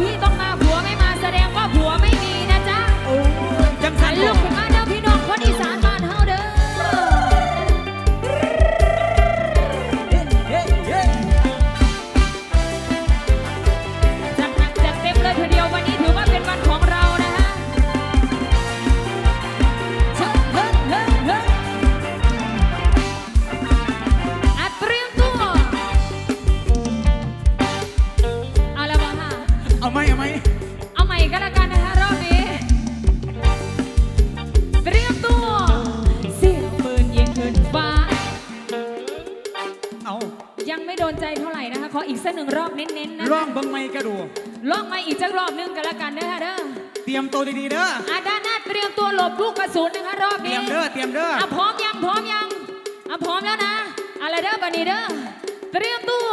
พี่ต้ เท่าไหร่นะคะขออีกสักหนึ่งรอบเน้นๆนะร้องเบิ่งไม่กระดูลองมาอีกสักรอบหนึงกันแล้วกันเด้อค่ะเด้อเตรียมตัวดีๆเด้ออะด้านหน้าเตรียมตัวหลบลูกกระสุนนะคะรอบเตรีนี้ ยมเด้อเตรียมเด้ออะพร้อมยังพร้อมยังอะพร้อมแล้วนะอะไรเด้อบันนี้เด้อเตรียมตัว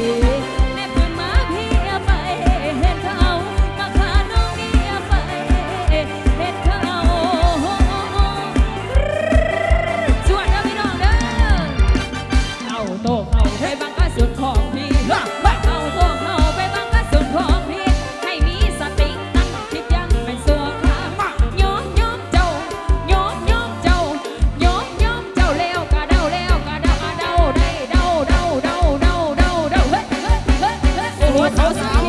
you. What's up?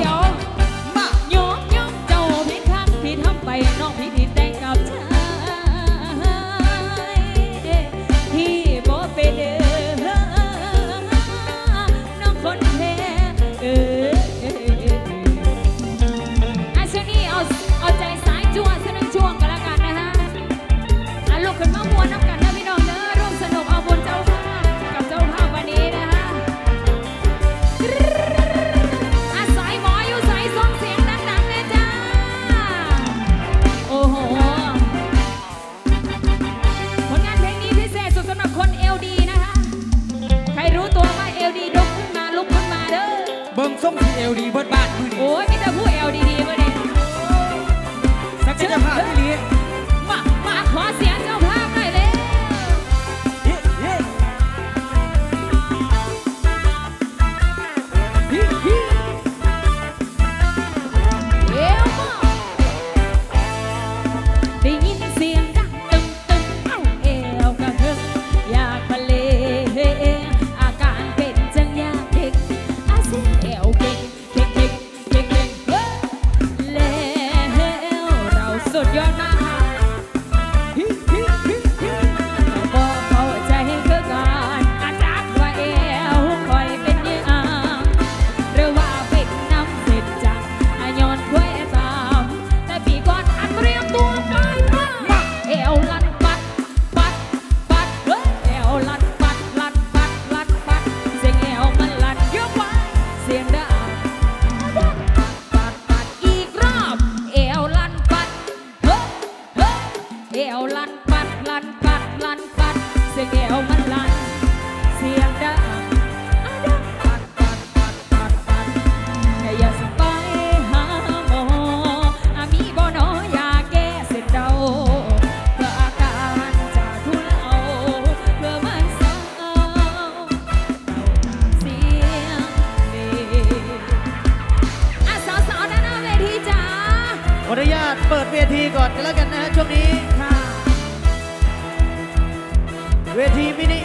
ก้วลันปัดลันปัดลันปัด เสียงแก้วมันลันเสียงดังอะดัปัดปัดปัดปัดปัดอย่าสไปหาหมออามีบ่หนอยาแก้เส้นเดาเพื่ออาการจะทุเลาเพื่อมันเศร้เต่าเสียงเพลอ่สาวนาเวทีจ้า ขออนุญาตเปิดเวทีก่อนกันแล้วกันนะฮะช่วงนี้ ready, mini.